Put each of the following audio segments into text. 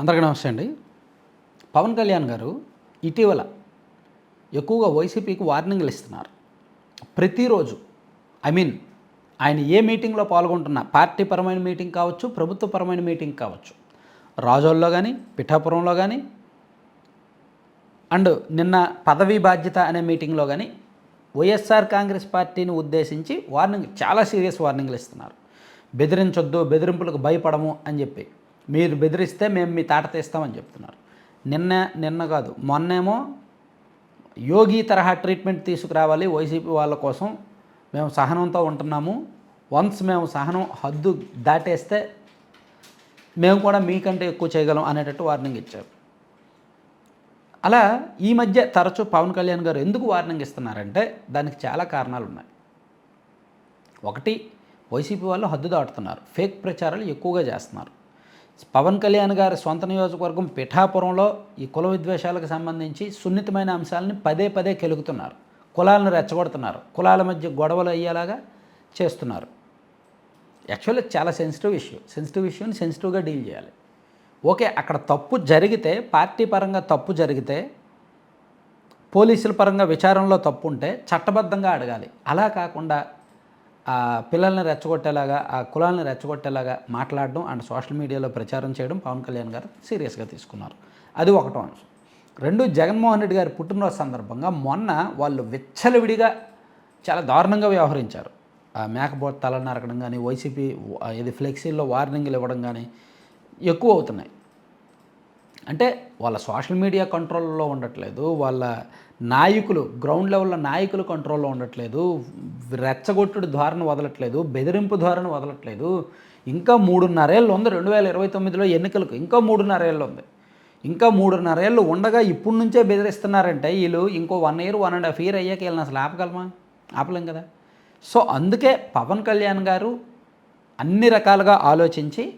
అందరికీ నమస్తే అండి. పవన్ కళ్యాణ్ గారు ఇటీవల ఎక్కువగా వైసీపీకి వార్నింగ్లు ఇస్తున్నారు. ప్రతిరోజు ఐ మీన్ ఆయన ఏ మీటింగ్లో పాల్గొంటున్నా పార్టీ పరమైన మీటింగ్ కావచ్చు ప్రభుత్వపరమైన మీటింగ్ కావచ్చు రాజోల్లో కానీ పిఠాపురంలో కానీ అండ్ నిన్న పదవీ బాధ్యత అనే మీటింగ్లో కానీ వైఎస్ఆర్ కాంగ్రెస్ పార్టీని ఉద్దేశించి వార్నింగ్ చాలా సీరియస్ వార్నింగ్లు ఇస్తున్నారు. బెదిరించొద్దు బెదిరింపులకు భయపడము అని చెప్పి. మీరు బెదిరిస్తే మేము మీ తాట తీస్తామని చెప్తున్నారు. నిన్న నిన్న కాదు మొన్నేమో యోగి తరహా ట్రీట్మెంట్ తీసుకురావాలి వైసీపీ వాళ్ళ కోసం. మేము సహనంతో ఉంటున్నాము. వన్స్ మేము సహనం హద్దు దాటేస్తే మేము కూడా మీకంటే ఎక్కువ చేయగలం అనేటట్టు వార్నింగ్ ఇచ్చారు. అలా ఈ మధ్య తరచూ పవన్ కళ్యాణ్ గారు ఎందుకు వార్నింగ్ ఇస్తున్నారంటే దానికి చాలా కారణాలు ఉన్నాయి. ఒకటి వైసీపీ వాళ్ళు హద్దు దాటుతున్నారు. ఫేక్ ప్రచారాలు ఎక్కువగా చేస్తున్నారు. పవన్ కళ్యాణ్ గారి సొంత నియోజకవర్గం పిఠాపురంలో ఈ కుల విద్వేషాలకు సంబంధించి సున్నితమైన అంశాలని పదే పదే కెలుగుతున్నారు కులాలను రెచ్చగొడుతున్నారు. కులాల మధ్య గొడవలు అయ్యేలాగా చేస్తున్నారు. యాక్చువల్లీ చాలా సెన్సిటివ్ ఇష్యూ. సెన్సిటివ్ ఇష్యూని సెన్సిటివ్గా డీల్ చేయాలి. ఓకే అక్కడ తప్పు జరిగితే పార్టీ పరంగా తప్పు జరిగితే పోలీసుల పరంగా విచారణలో తప్పు ఉంటే చట్టబద్ధంగా అడగాలి. అలా కాకుండా ఆ పిల్లల్ని రెచ్చగొట్టేలాగా ఆ కులాలను రెచ్చగొట్టేలాగా మాట్లాడడం అండ్ సోషల్ మీడియాలో ప్రచారం చేయడం పవన్ కళ్యాణ్ గారు సీరియస్గా తీసుకున్నారు. అది ఒకటో అంశం. రెండు జగన్మోహన్ రెడ్డి గారి పుట్టినరోజు సందర్భంగా మొన్న వాళ్ళు విచ్చలవిడిగా చాలా దారుణంగా వ్యవహరించారు. ఆ మేకపోత తల నరకడం కానీ వైసీపీ ఇది ఫ్లెక్సీల్లో వార్నింగ్లు ఇవ్వడం కానీ ఎక్కువ అవుతున్నాయి. అంటే వాళ్ళ సోషల్ మీడియా కంట్రోల్లో ఉండట్లేదు వాళ్ళ నాయకులు గ్రౌండ్ లెవెల్లో నాయకులు కంట్రోల్లో ఉండట్లేదు రెచ్చగొట్టుడు ధోరణి వదలట్లేదు బెదిరింపు ధోరణి వదలట్లేదు. ఇంకా మూడున్నరేళ్ళు ఉంది రెండు వేల ఇరవై తొమ్మిదిలో ఎన్నికలకు ఇంకా మూడున్నరేళ్ళు ఉంది. ఇంకా మూడున్నరేళ్ళు ఉండగా ఇప్పటి నుంచే బెదిరిస్తున్నారంటే వీళ్ళు ఇంకో one year one and half year అయ్యాక వీళ్ళని అసలు ఆపగలమా? ఆపలేం కదా. సో అందుకే పవన్ కళ్యాణ్ గారు అన్ని రకాలుగా ఆలోచించి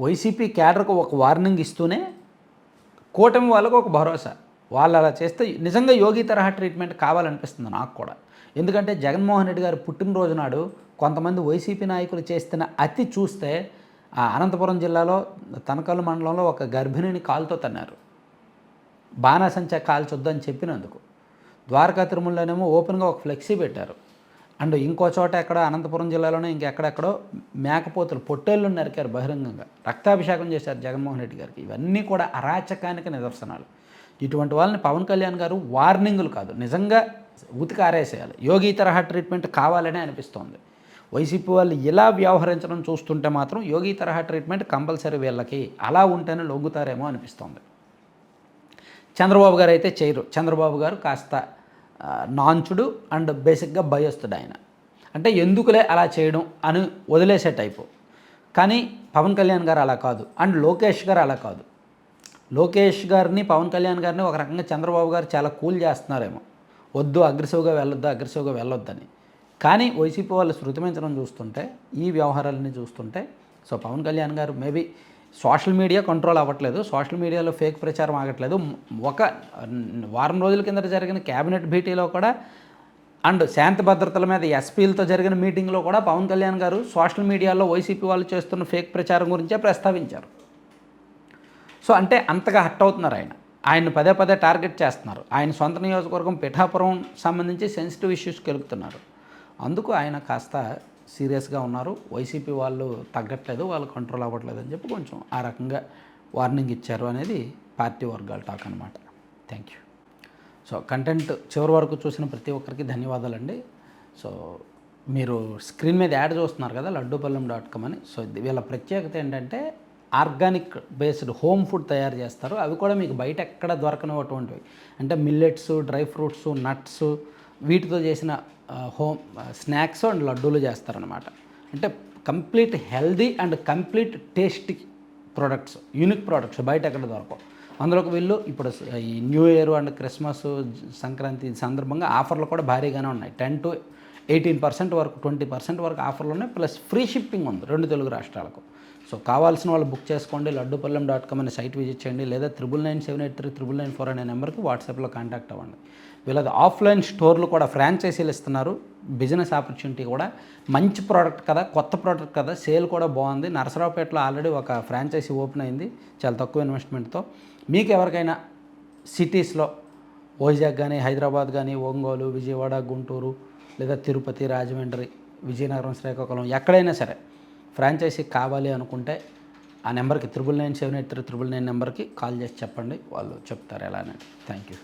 వైసీపీ క్యాడర్కు ఒక వార్నింగ్ ఇస్తూనే కూటమి వాళ్ళకు ఒక భరోసా. వాళ్ళు అలా చేస్తే నిజంగా యోగి తరహా ట్రీట్మెంట్ కావాలనిపిస్తుంది నాకు కూడా. ఎందుకంటే జగన్మోహన్ రెడ్డి గారు పుట్టినరోజు నాడు కొంతమంది వైసీపీ నాయకులు చేస్తున్న అతి చూస్తే ఆ అనంతపురం జిల్లాలో తనకల్లు మండలంలో ఒక గర్భిణిని కాలుతో తన్నారు. బాణాసంచా కాల్చొద్దని చెప్పినందుకు. ద్వారకా తిరుమలలోనేమో ఓపెన్గా ఒక ఫ్లెక్సీ పెట్టారు. అండ్ ఇంకో చోట ఎక్కడ అనంతపురం జిల్లాలోనే ఇంకెక్కడెక్కడో మేకపోతులు పొట్టేళ్ళు నరికారు బహిరంగంగా. రక్తాభిషేకం చేశారు జగన్మోహన్ రెడ్డి గారికి. ఇవన్నీ కూడా అరాచకానికి నిదర్శనాలు. ఇటువంటి వాళ్ళని పవన్ కళ్యాణ్ గారు వార్నింగులు కాదు. నిజంగా ఉతికి ఆరేసేయాలి. యోగి తరహా ట్రీట్మెంట్ కావాలని అనిపిస్తోంది. వైసీపీ వాళ్ళు ఇలా వ్యవహరించడం చూస్తుంటే మాత్రం యోగి తరహా ట్రీట్మెంట్ కంపల్సరీ వీళ్ళకి అలా ఉంటేనే లొంగుతారేమో అనిపిస్తోంది. చంద్రబాబు గారు అయితే చేయరు. చంద్రబాబు గారు కాస్త నాంచుడు అండ్ బేసిక్గా భయస్తుడు ఆయన. అంటే ఎందుకులే అలా చేయడం అని వదిలేసే టైపు. కానీ పవన్ కళ్యాణ్ గారు అలా కాదు. అండ్ లోకేష్ గారు అలా కాదు. లోకేష్ గారిని పవన్ కళ్యాణ్ గారిని ఒక రకంగా చంద్రబాబు గారు చాలా కూల్ చేస్తున్నారేమో. వద్దు అగ్రెసివ్గా వెళ్ళొద్దు అగ్రెసివ్గా వెళ్ళొద్దని. కానీ వైసీపీ వాళ్ళు శృతిమించడం చూస్తుంటే ఈ వ్యవహారాలని చూస్తుంటే సో పవన్ కళ్యాణ్ గారు మేబీ సోషల్ మీడియా కంట్రోల్ అవ్వట్లేదు సోషల్ మీడియాలో ఫేక్ ప్రచారం ఆగట్లేదు. ఒక వారం రోజుల కిందట జరిగిన క్యాబినెట్ భేటీలో కూడా అండ్ శాంతి భద్రతల మీద ఎస్పీలతో జరిగిన మీటింగ్లో కూడా పవన్ కళ్యాణ్ గారు సోషల్ మీడియాలో వైసీపీ వాళ్ళు చేస్తున్న ఫేక్ ప్రచారం గురించే ప్రస్తావించారు. సో అంటే అంతగా హట్ అవుతున్నారు ఆయన. ఆయన పదే పదే టార్గెట్ చేస్తున్నారు. ఆయన సొంత నియోజకవర్గం పిఠాపురం సంబంధించి సెన్సిటివ్ ఇష్యూస్ వెలుగుతున్నారు అందుకు ఆయన కాస్త సీరియస్గా ఉన్నారు. వైసీపీ వాళ్ళు తగ్గట్లేదు వాళ్ళు కంట్రోల్ అవ్వట్లేదు అని చెప్పి కొంచెం ఆ రకంగా వార్నింగ్ ఇచ్చారు అనేది పార్టీ వర్గాల టాక్ అనమాట థ్యాంక్ యూ సో కంటెంట్ చివరి వరకు చూసిన ప్రతి ఒక్కరికి ధన్యవాదాలండి. సో మీరు స్క్రీన్ మీద యాడ్ చూస్తున్నారు కదా లడ్డూపల్లం డాట్ కామ్ అని. సో ఇది వీళ్ళ ప్రత్యేకత ఏంటంటే ఆర్గానిక్ బేస్డ్ హోమ్ ఫుడ్ తయారు చేస్తారు. అవి కూడా మీకు బయట ఎక్కడ దొరకనటువంటివి అంటే మిల్లెట్స్ డ్రై ఫ్రూట్స్ నట్స్ వీటితో చేసిన హోమ్ స్నాక్స్ అండ్ లడ్డూలు చేస్తారనమాట అంటే complete healthy and complete tasty products unique products బయట ఎక్కడ దొరకవు. అందులోకి వీళ్ళు ఇప్పుడు ఈ new year and Christmas Sankranti సందర్భంగా ఆఫర్లు కూడా భారీగానే ఉన్నాయి. టెన్ టు ఎయిటీన్ పర్సెంట్ వరకు ట్వంటీ పర్సెంట్ వరకు ఆఫర్లు ఉన్నాయి ప్లస్ ఫ్రీ షిప్పింగ్ ఉంది రెండు తెలుగు రాష్ట్రాలకు. సో కావాల్సిన వాళ్ళు బుక్ చేసుకోండి లడ్డుపల్లెం డాట్ కామ్ అనే సైట్ విజిట్ చేయండి లేదా triple nine seven eight three triple nine four అనే నెంబర్కి వాట్సాప్లో కాంటాక్ట్ అవ్వండి. వీళ్ళది ఆఫ్లైన్ స్టోర్లు కూడా ఫ్రాంచైజీలు ఇస్తున్నారు బిజినెస్ ఆపర్చునిటీ కూడా. మంచి ప్రోడక్ట్ కదా కొత్త ప్రోడక్ట్ కదా సేల్ కూడా బాగుంది. నరసరావుపేటలో ఆల్రెడీ ఒక ఫ్రాంచైజీ ఓపెన్ అయింది చాలా తక్కువ ఇన్వెస్ట్మెంట్తో. మీకు ఎవరికైనా సిటీస్లో వైజాగ్ కానీ హైదరాబాద్ కానీ ఒంగోలు విజయవాడ గుంటూరు లేదా తిరుపతి రాజమండ్రి విజయనగరం శ్రీకాకుళం ఎక్కడైనా సరే ఫ్రాంచైజీ కావాలి అనుకుంటే ఆ నెంబర్కి triple nine seven eight three triple nine నెంబర్కి కాల్ చేసి చెప్పండి. వాళ్ళు చెప్తారు ఎలా అనేది థ్యాంక్ యూ